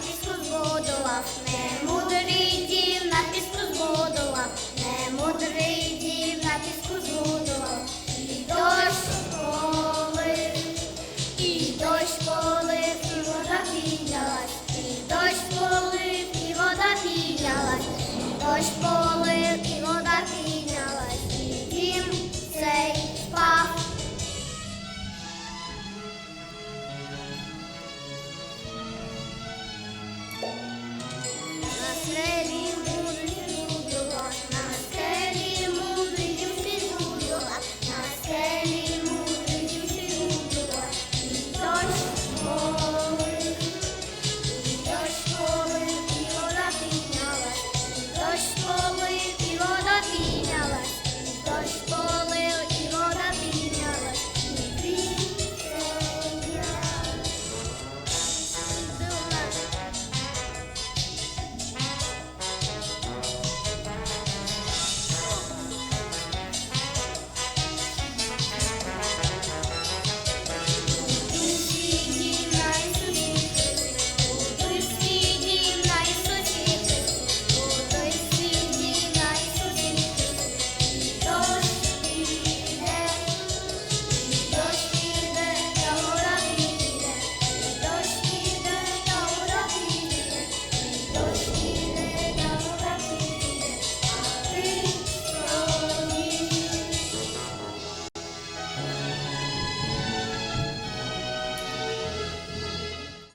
піску збудував, не мудрий дім на піску збудував, не мудрий дім на піску збудував, і дощ полив, і дощ полив, і вода піднялась, і дощ полив, і вода піднялась, і дощ полив, і вода. name.